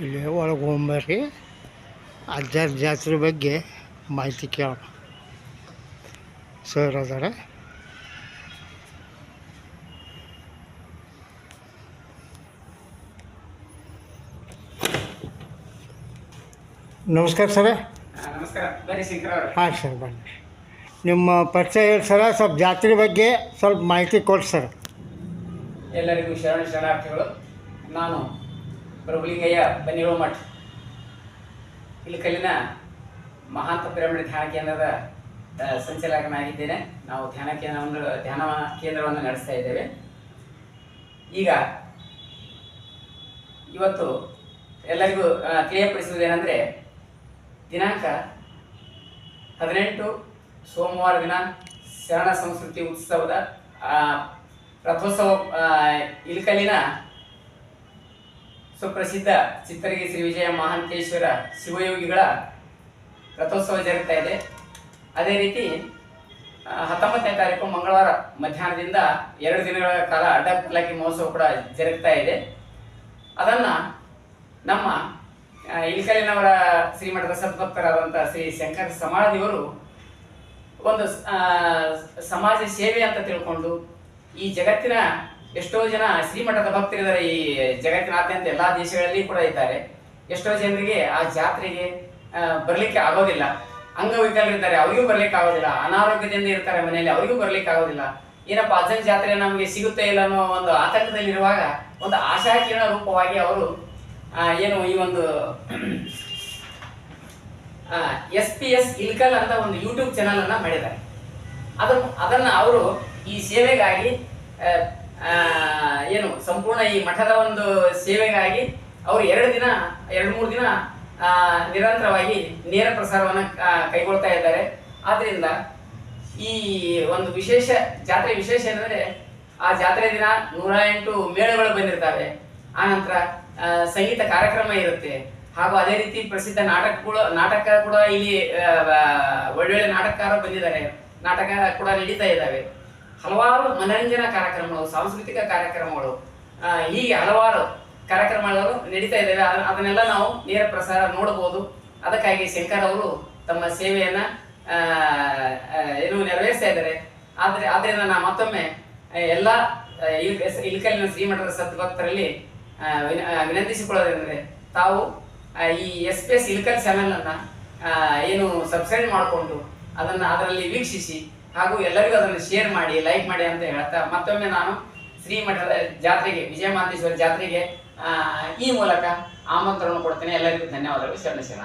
ಇಲ್ಲಿ ಒಳಗೆ ಹೋಗ್ಬರ್ರಿ ಅಜ್ಜಾರ ಜಾತ್ರೆ ಬಗ್ಗೆ ಮಾಹಿತಿ ಕೇಳೋಣ. ಸರ್ ಅದಾರ? ನಮಸ್ಕಾರ ಸರ. ಹಾಂ ಸರ್ ಬನ್ನಿ ನಿಮ್ಮ ಪರಿಚಯ ಹೇಳಿ ಸರ ಸ್ವಲ್ಪ ಜಾತ್ರೆ ಬಗ್ಗೆ ಸ್ವಲ್ಪ ಮಾಹಿತಿ ಕೊಡಿ ಸರ್. ಎಲ್ಲರಿಗೂ ಶರಣ ಶರಣಾರ್ಥಿಗಳು. ನಾನು ಪ್ರಭುಲಿಂಗಯ್ಯ ಬನ್ನಿರೋ ಮಠ. ಇಳಕಲ್ಲಿನ ಮಹಾಂತ ಪಿರಮಿಡ್ ಧ್ಯಾನ ಕೇಂದ್ರದ ಸಂಚಾಲಕನಾಗಿದ್ದೇನೆ. ನಾವು ಧ್ಯಾನ ಕೇಂದ್ರವನ್ನು ಧ್ಯಾನ ಕೇಂದ್ರವನ್ನು ನಡೆಸ್ತಾ ಇದ್ದೇವೆ. ಈಗ ಇವತ್ತು ಎಲ್ಲರಿಗೂ ತಿಳಿಯಪಡಿಸುವುದೇನೆಂದರೆ, ದಿನಾಂಕ ಹದಿನೆಂಟು ಸೋಮವಾರ ದಿನ ಶರಣ ಸಂಸ್ಕೃತಿ ಉತ್ಸವದ ರಥೋತ್ಸವ ಇಲ್ಕಲಿನ ಸುಪ್ರಸಿದ್ಧ ಚಿತ್ತರಗಿ ಶ್ರೀ ವಿಜಯ ಮಹಾಂತೇಶ್ವರ ಶಿವಯೋಗಿಗಳ ರಥೋತ್ಸವ ಜರುಗ್ತಾ ಇದೆ. ಅದೇ ರೀತಿ ಹತ್ತೊಂಬತ್ತನೇ ತಾರೀಕು ಮಂಗಳವಾರ ಮಧ್ಯಾಹ್ನದಿಂದ ಎರಡು ದಿನಗಳ ಕಾಲ ಅಡ್ಡ ಪಲ್ಲಕ್ಕಿ ಮಹೋತ್ಸವ ಕೂಡ ಜರುಗ್ತಾ ಇದೆ. ಅದನ್ನ ನಮ್ಮ ಇಲ್ಕಲಿನವರ ಶ್ರೀಮಠದ ಸದ್ಭಕ್ತರಾದಂಥ ಶ್ರೀ ಶಂಕರ ಸಮಾಳದಿಯವರು ಒಂದು ಸಮಾಜ ಸೇವೆ ಅಂತ ತಿಳ್ಕೊಂಡು ಈ ಜಗತ್ತಿನ ಎಷ್ಟೋ ಜನ ಶ್ರೀಮಠದ ಭಕ್ತರಿದ್ದಾರೆ ಈ ಜಗತ್ತಿನಾದ್ಯಂತ ಎಲ್ಲಾ ದೇಶಗಳಲ್ಲಿ ಕೂಡ ಇದ್ದಾರೆ. ಎಷ್ಟೋ ಜನರಿಗೆ ಆ ಜಾತ್ರೆಗೆ ಬರಲಿಕ್ಕೆ ಆಗೋದಿಲ್ಲ. ಅಂಗವಿಕಲರಿದ್ದಾರೆ ಅವರಿಗೂ ಬರ್ಲಿಕ್ಕೆ ಆಗೋದಿಲ್ಲ. ಅನಾರೋಗ್ಯದಿಂದ ಇರ್ತಾರೆ ಮನೆಯಲ್ಲಿ, ಅವರಿಗೂ ಬರ್ಲಿಕ್ಕೆ ಆಗೋದಿಲ್ಲ. ಏನಪ್ಪ ಅಜ್ಜನ ಜಾತ್ರೆ ನಮಗೆ ಸಿಗುತ್ತೆ ಇಲ್ಲ ಅನ್ನೋ ಒಂದು ಆತಂಕದಲ್ಲಿರುವಾಗ ಒಂದು ಆಶಾಕಿರಣ ರೂಪವಾಗಿ ಅವರು ಏನು ಈ ಒಂದು ಎಸ್ ಪಿ ಎಸ್ ಇಲ್ಕಲ್ ಅಂತ ಒಂದು ಯೂಟ್ಯೂಬ್ ಚಾನಲ್ ಅನ್ನ ಮಾಡಿದ್ದಾರೆ. ಅದನ್ನು, ಅದನ್ನ ಅವರು ಈ ಸೇವೆಗಾಗಿ ಏನು, ಸಂಪೂರ್ಣ ಈ ಮಠದ ಒಂದು ಸೇವೆಗಾಗಿ ಅವರು ಎರಡು ದಿನ, ಎರಡು ಮೂರು ದಿನ ನಿರಂತರವಾಗಿ ನೇರ ಪ್ರಸಾರವನ್ನು ಕೈಗೊಳ್ತಾ ಇದ್ದಾರೆ. ಆದ್ದರಿಂದ ಈ ಒಂದು ವಿಶೇಷ, ಜಾತ್ರೆ ವಿಶೇಷ ಏನಂದ್ರೆ ಆ ಜಾತ್ರೆ ದಿನ ನೂರ ಎಂಟು ಮೇಳಗಳು ಬಂದಿರ್ತವೆ. ಆನಂತರ ಸಂಗೀತ ಕಾರ್ಯಕ್ರಮ ಇರುತ್ತೆ. ಹಾಗೂ ಅದೇ ರೀತಿ ಪ್ರಸಿದ್ಧ ನಾಟಕಗಳು ನಾಟಕ ಕೂಡ ಇಲ್ಲಿ ಒಳ್ಳೊಳ್ಳೆ ನಾಟಕಕಾರ ಬಂದಿದ್ದಾರೆ. ನಾಟಕ ಕೂಡ ನಡೀತಾ ಇದ್ದಾವೆ. ಹಲವಾರು ಮನರಂಜನಾ ಕಾರ್ಯಕ್ರಮಗಳು ಸಾಂಸ್ಕೃತಿಕ ಕಾರ್ಯಕ್ರಮಗಳು ಹೀಗೆ ಹಲವಾರು ಕಾರ್ಯಕ್ರಮಗಳು ನಡೀತಾ ಇದ್ದಾವೆ. ಅದ- ಅದನ್ನೆಲ್ಲ ನಾವು ನೇರ ಪ್ರಸಾರ ನೋಡಬಹುದು. ಅದಕ್ಕಾಗಿ ಶಂಕರ್ ಅವರು ತಮ್ಮ ಸೇವೆಯನ್ನ ಏನು ನೆರವೇರಿಸ್ತಾ ಇದ್ದಾರೆ. ಆದ್ರೆ ಆದ್ರಿಂದ ನಾ ಮತ್ತೊಮ್ಮೆ ಎಲ್ಲ ಇಳಕಲ್ಲಿನ ಶ್ರೀಮಠದ ಸದ್ಭಕ್ತರಲ್ಲಿ ಆ, ವಿನ- ಆ, ವಿನಂತಿಸಿಕೊಳ್ಳೋದೇನೆಂದರೆ ತಾವು ಈ S P S Ilkal channel ಅನ್ನ ಏನು ಸಬ್ಸ್ಕ್ರೈಬ್ ಮಾಡಿಕೊಂಡು ಅದನ್ನ ಅದರಲ್ಲಿ ವೀಕ್ಷಿಸಿ ಹಾಗೂ ಎಲ್ಲರಿಗೂ ಅದನ್ನು ಶೇರ್ ಮಾಡಿ ಲೈಕ್ ಮಾಡಿ ಅಂತ ಹೇಳ್ತಾ ಮತ್ತೊಮ್ಮೆ ನಾನು ಶ್ರೀಮಠದ ಜಾತ್ರೆಗೆ ವಿಜಯ ಮಹಾಂತೇಶ್ವರ ಜಾತ್ರೆಗೆ ಈ ಮೂಲಕ ಆಮಂತ್ರಣ ಕೊಡ್ತೇನೆ. ಎಲ್ಲರಿಗೂ ಧನ್ಯವಾದಗಳು. ಶರಣ